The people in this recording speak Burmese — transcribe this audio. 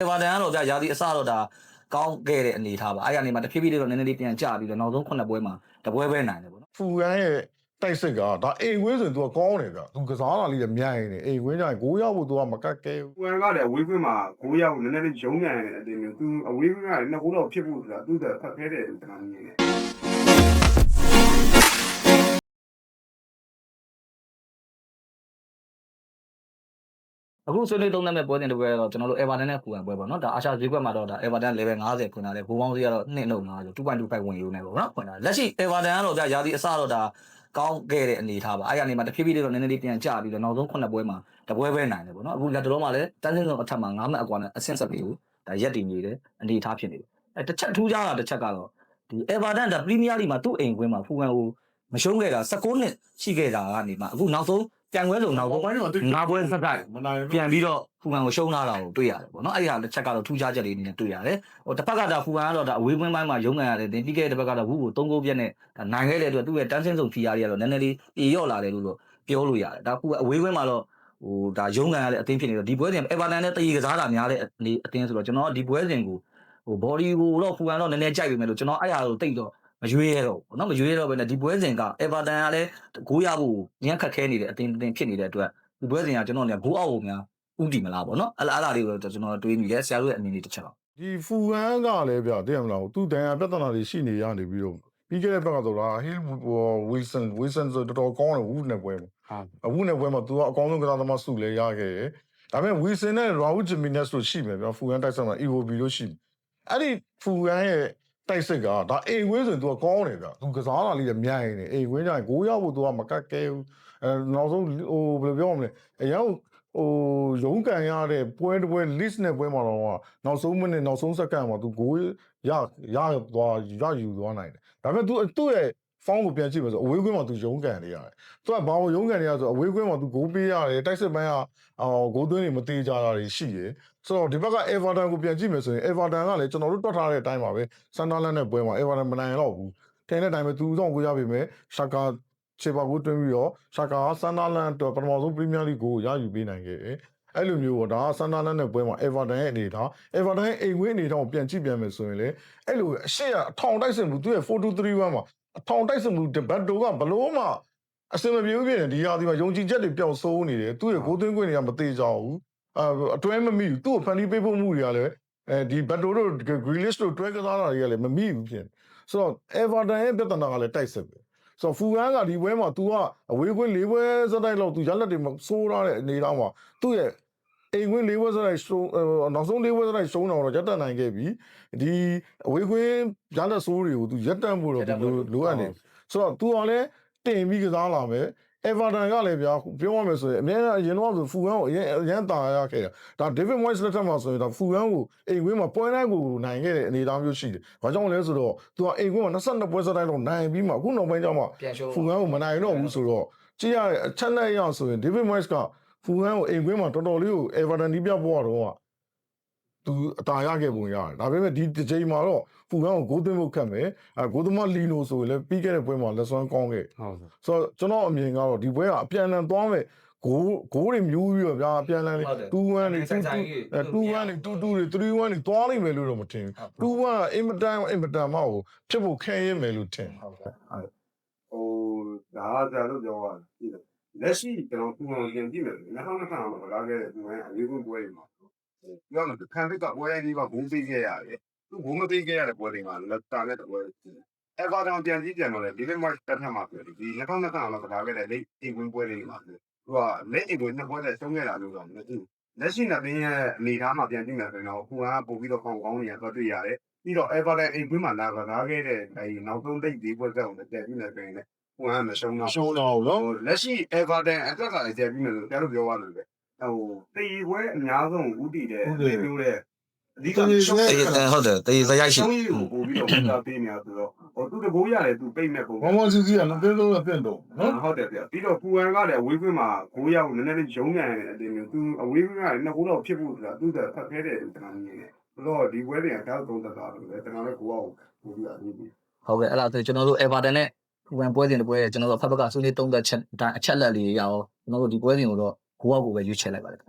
အေဗာတန်ကတော့ဗျာယာဒီအစတော့ဒါကောင်းခဲ့တဲ့အနေထားပါအဲ့ကနေမှတဖြည်းဖြည်းလေးတော့နည်းနည်းလေးပြန်ကျပြီးတော့နောက်ဆုံးခုနှစ်ပွဲမှာတပွဲပဲနိုင်တယ်ပေါ့နော်ဖူရန်ရဲ့တိုက်စစ်ကဒါအိမ်ဝင်းဆိုရင် तू ကကောင်းတယ်ဗျသူကစားတာလေးလည်းမြိုင်နေအိမ်ဝင်းကျရင်6ရောက်ဖို့ तू ကမကတ်ကဲဘူးကွန်ကလည်းအဝေးကွင်းမှာ9ရောက်နည်းနည်းလေးရုံးကန်တဲ့အတင်းမျိုးသူအဝေးကွင်းကလည်းနှစ်ခုတော့ဖြစ်ဖို့ဆိုတာသူ့တဲ့ဖတ်ခဲတယ်လို့ကျွန်တော်မြင်တယ် အခုဆွေးနွေးသုံးသပ်မဲ့ပွဲတင်တစ်ပွဲတော့ကျွန်တော်တို့ Everton နဲ့ပူကန်ပွဲပေါ့နော်ဒါအာရှဈေးကွက်မှာတော့ဒါ Everton level 50ခွင်လာတယ်ဘူပေါင်းဈေးကတော့2နှုတ်50 2.25ဝင်ယူနေပေါ့နော်ခွင်လာလက်ရှိ Everton ကတော့ဗျာယာဒီအစတော့ဒါကောင်းခဲ့တဲ့အနေထားပါအဲ့ကနေမှတဖြည်းဖြည်းလေးတော့နည်းနည်းလေးပြန်ကျပြီးတော့နောက်ဆုံးခုနှစ်ပွဲမှာတပွဲပဲနိုင်တယ်ပေါ့နော်အခုလက်တော်မှာလည်းတန်းစင်းဆုံးအထက်မှာ9မှတ်အကွာနဲ့အဆင့်ဆက်ပြီးဒါရက်တည်နေတဲ့အနေထားဖြစ်နေတယ်အဲတစ်ချက်ထူးခြားတာတစ်ချက်ကတော့ဒီ Everton ဒါ Premier League မှာသူ့အိမ်ကွင်းမှာဖူကန်ကိုမရှုံးခဲ့တာ16နှစ်ရှိခဲ့တာကနေမှအခုနောက်ဆုံး ပြန်ပွဲလုံးနောက်ဆုံးပိုင်းတော့ငါးပွဲဆက်တိုက်မနိုင်ပြန်ပြီးတော့ဖူကန်ကိုရှုံးလာတာကိုတွေ့ရတယ်ပေါ့နော်အဲ့ဒီဟာတစ်ချက်ကတော့ထူးခြားချက်လေးအနေနဲ့တွေ့ရတယ်ဟိုတစ်ဖက်ကဒါဖူကန်ကတော့ဒါအဝေးကွင်းပိုင်းမှာရုံးကန်ရတယ်တင်ပြီးခဲ့တဲ့တစ်ဖက်ကတော့ဝူကို3ဂိုးပြတ်နဲ့ဒါနိုင်ခဲ့တဲ့အတွက်သူ့ရဲ့တန်းစင်းဆုံးဖီယာတွေကတော့နည်းနည်းလေးအေရော့လာတယ်လို့တော့ပြောလို့ရတယ်ဒါဖူကအဝေးကွင်းမှာတော့ဟိုဒါရုံးကန်ရတဲ့အသင်းဖြစ်နေတော့ဒီပွဲစဉ်အေဗာတန်နဲ့တရီကစားတာများတဲ့အနေအသင်းဆိုတော့ကျွန်တော်ဒီပွဲစဉ်ကိုဟိုဘော်ဒီကိုတော့ဖူကန်တော့နည်းနည်းကြိုက်ပြီမဲ့လို့ကျွန်တော်အဲ့ဟာကိုတိတ်တော့ မရွေးရတော့ဘူးเนาะမရွေးရတော့ဘဲနဲ့ဒီပွဲစဉ်ကအေဗာတန်ကလည်းဂိုးရဖို့ညံ့ခက်ခဲနေတဲ့အသင်းအသင်းဖြစ်နေတဲ့အတွက်ဒီပွဲစဉ်ကကျွန်တော်လည်းဂိုးအောက်ကိုများ ဥတီမလားပေါ့နော်အဲ့လားအဲ့လားလေးကိုတော့ကျွန်တော်တွေးမိတယ်ဆရာတို့ရဲ့အမြင်လေးတစ်ချက်တော့ ဒီဖူရန်ကလည်းဗျသိရမလားသူတန်ရပြဿနာတွေရှိနေရနေပြီးတော့ပြီးခဲ့တဲ့ဘက်ကဆိုတော့ဟီဝီဆန်ဝီဆန်ဆိုတော်တော်ကောင်းတယ်ဝူနဲ့ပွဲမှာ ဟုတ် အဝူနဲ့ပွဲမှာ तू ကအကောင်းဆုံးကစားသမားစုလဲရခဲ့တယ်ဒါပေမဲ့ဝီဆန်နဲ့ရာဝူဂျမီနက်ဆိုရှိမယ်ဗျဖူရန်တိုက်ဆက်မှာ EVB လို့ရှိတယ်အဲ့ဒီဖူရန်ရဲ့ တိုက်စစ်ကဒါအိမ်ဝင်းဆိုရင် तू ကကောင်းတယ်ဗျသူကစားတာလေးလည်းမြိုင်နေအိမ်ဝင်းကျရင်6ရောက်ဖို့ तू ကမကတ်ကဲဘူးအဲနောက်ဆုံးဟိုဘယ်လိုပြောမလဲအရင်ဟိုရုံးကန်ရတဲ့ပွဲတစ်ပွဲ list နဲ့ပွဲမှာတော့နောက်ဆုံးမိနစ်နောက်ဆုံးစက္ကန့်မှာ तू ဂိုးရရသွားရယူသွားနိုင်တယ်ဒါပေမဲ့ तू သူ့ရဲ့ form ကိုပြန်ကြည့်မယ်ဆိုအဝေးကွင်းမှာ तू ရုံးကန်နေရတယ်သူကဘာလို့ရုံးကန်နေရဆိုအဝေးကွင်းမှာ तू ဂိုးပေးရတယ်တိုက်စစ်ပိုင်းကအော်ဂိုးသွင်းနေမသေးကြတာတွေရှိတယ်ဆိုတော့ဒီဘက်က Everton ကိုပြန်ကြည့်မယ်ဆိုရင် Everton ကလည်းကျွန်တော်တို့တွက်ထားတဲ့အတိုင်းပါပဲ Sunderland နဲ့ပွဲမှာ Everton မနိုင်တော့ဘူးထင်တဲ့အတိုင်းပဲသူဆောင်ကိုရပြီမဲ့ Shaka ခြေပါကိုတွင်းပြီးတော့ Shaka က Sunderland အတွက်ပထမဆုံး Premier League ကိုရယူပေးနိုင်ခဲ့တယ်အဲ့လိုမျိုးပေါ့ဒါက Sunderland နဲ့ပွဲမှာ Everton ရဲ့အနေထား Everton ရဲ့အိမ်ဝင်းအနေထားကိုပြန်ကြည့်ပြန်မယ်ဆိုရင်လေအဲ့လိုအရှိကအထောင်တိုက်စင်မှုသူရဲ့4231မှာ အထောင်တိုက်စင်မှုတဘတ်တိုကဘလို့မှအစင်မပြေဘူးဖြစ်နေဒီဟာဒီမှာယုံကြည်ချက်တွေပျောက်ဆုံးနေတယ်သူ့ရဲ့ဂိုးသွင်းခွင့်တွေကမသေးကြဘူးအဲအတွဲမမိဘူးသူ့ကိုဖန်တီးပေးဖို့မှုတွေကလည်းအဲဒီဘတ်တိုတို့ Grealish တို့တွဲကစားတာတွေကလည်းမမိဘူးဖြစ်နေဆိုတော့ Everton ရဲ့ပြဿနာကလည်းတိုက်စစ်ပဲဆိုတော့ဖူရန်ကဒီပွဲမှာ तू ကအဝေးကွင်း၄ပွဲစတိုက်လောက် तू ရလက်တွေမစိုးရတဲ့အနေအထားမှာသူ့ရဲ့ အိမ်ခွင်း၄ဝက်စလိုက်ရှုံးနောက်ဆုံး၄ဝက်စလိုက်ရှုံးတော့တော့ရပ်တန့်နိုင်ခဲ့ပြီဒီအဝေးခွင်းရလက်ဆိုးတွေကိုသူရပ်တန့်ဖို့တော့သူလိုအပ်နေဆိုတော့သူကလည်းတင်ပြီးကစားလာမယ်အေဗာတန်ကလည်းဗျာပြောရမယ်ဆိုရင်အများအရင်တော့ဆိုဖူဟန်ကိုအရင်အရင်တာရခဲ့တာဒါဒေးဗစ်ဝိုက်စ်လက်ထက်မှာဆိုရင်ဒါဖူဟန်ကိုအိမ်ကွင်းမှာပွဲတိုင်းကိုနိုင်ခဲ့တဲ့အနေအထားမျိုးရှိတယ်။ဘာကြောင့်လဲဆိုတော့သူကအိမ်ကွင်းမှာ22ပွဲစတိုင်းလုံးနိုင်ပြီးမှအခုနောက်ပိုင်းကျမှဖူဟန်ကိုမနိုင်တော့ဘူးဆိုတော့ကြည့်ရတဲ့အချက်နဲ့အရဆိုရင်ဒေးဗစ်ဝိုက်စ်က ဖူဟန်ကိုအိမ်ကွင်းမှာတော်တော်လေးကို Everton ဒီးပြပေါ်တော့သူအတားရခဲ့ပုံရတယ်။ဒါပေမဲ့ဒီတစ်ချိန်မှာတော့ဖူဟန်ကိုဂိုးသွင်းဖို့ခက်မယ်။အဲဂိုးသမားလီနိုဆိုရင်လည်းပြီးခဲ့တဲ့ပွဲမှာလက်စွမ်းကောင်းခဲ့ဟုတ်ကဲ့ဆိုတော့ကျွန်တော်အမြင်ကတော့ဒီပွဲကအပြန်အလှန်သွားမယ်ဂိုးဂိုးတွေမျိုးပြီးတော့ဗျာအပြန်အလှန်လေး2-1တွေ2-1တွေ2-2တွေ3-1တွေသွားလိမ့်မယ်လို့တော့မထင်ဘူး2-1ကအင်မတန်အင်မတန်မှကိုဖြစ်ဖို့ခဲရင်မယ်လို့ထင်ဟုတ်ကဲ့ဟုတ်ဟိုဒါကကြာလို့ပြောတာကြည့်တယ် လက်ရှိကျွန်တော်ပူအောင်ပြင်ကြည့်မယ်2025မှာလာခဲ့တဲ့ဒီမှာအရေးကုန်ပွဲတွေမှာပြောမယ်ခံစစ်ကပွဲတိုင်းလေးကဘုံပေးခဲ့ရတယ်သူဘုံမပေးခဲ့ရတဲ့ပွဲတွေမှာလက်တာနဲ့တပွဲအဲဗာတောင်ပြန်ကြည့်ပြန်တော့လေဒီနေ့မှတက်ထမှာပြောဒီ2025မှာလာခဲ့တဲ့လက်အိမ်ဝင်ပွဲတွေမှာသူကလက်အိမ်ဝင်နှစ်ပွဲနဲ့ဆုံးခဲ့တာလို့တော့မသိဘူးလက်ရှိနဲ့တင်းရဲ့အနေထားမှာပြန်ကြည့်မယ်ဆိုရင်တော့ဟိုကပို့ပြီးတော့ကောင်းကောင်းနေရတော့တွေ့ရတယ်ပြီးတော့ Everton အိမ်ကွင်းမှာလာကစားခဲ့တဲ့အဲဒီနောက်ဆုံးဒိတ်ဒီပွဲဆက်အောင်တက်ပြီးနေဆိုရင်လ ည်းဟိုကမရှုံးတော့ရှုံးတော့နော်ဟိုလက်ရှိ Everton အတွက်ကလည်းတက်ပြီးနေလို့ကြားလို့ပြောရလို့ပဲဟိုတေးပွဲအများဆုံးဥတီတဲ့ပြောတဲ့အဓိကရှုံးတယ်ဟုတ်တယ်တေးစရိုက်ရှိရှုံးကိုပို့ပြီးတော့တာပေးနေရဆိုတော့ဟိုသူတကိုးရတယ်သူပိတ်မဲ့ပုံဘောင်ဘောင်စီစီကလည်းတင်းဆုံးအပြင့်တော့နော်ဟုတ်တယ်ဗျပြီးတော့ပူဟန်ကလည်းအဝေးကွင်းမှာ9ရောက်နည်းနည်းလေးရုံးကန်တဲ့အတင်းမျိုးသူအဝေးကွင်းကလည်းနှစ်ခုတော့ဖြစ်ဖို့ဆိုတာသူ့တဲ့ဖက်ခဲတယ်လို့ကျွန်တော်မြင်တယ်ဘလို့ဒီပွဲတွေကတောက်သုံးသက်တာလို့လည်းကျွန်တော်လည်းကိုယ့်အကိုပို့ပြီးအရေးကြီးဟုတ်ကဲ့အဲ့ဒါဆိုကျွန်တော်တို့ Everton နဲ့ ဖူကန်ပွဲစဉ်တစ်ပွဲကျွန်တော်တို့ဖက်ဘက်ကဆွေးနွေးသုံးသက်ချက်အချက်လက်လေးရအောင်ကျွန်တော်တို့ဒီပွဲစဉ်ကိုတော့ကိုယ့်အောက်ကိုပဲရွေးချယ်လိုက်ပါတယ်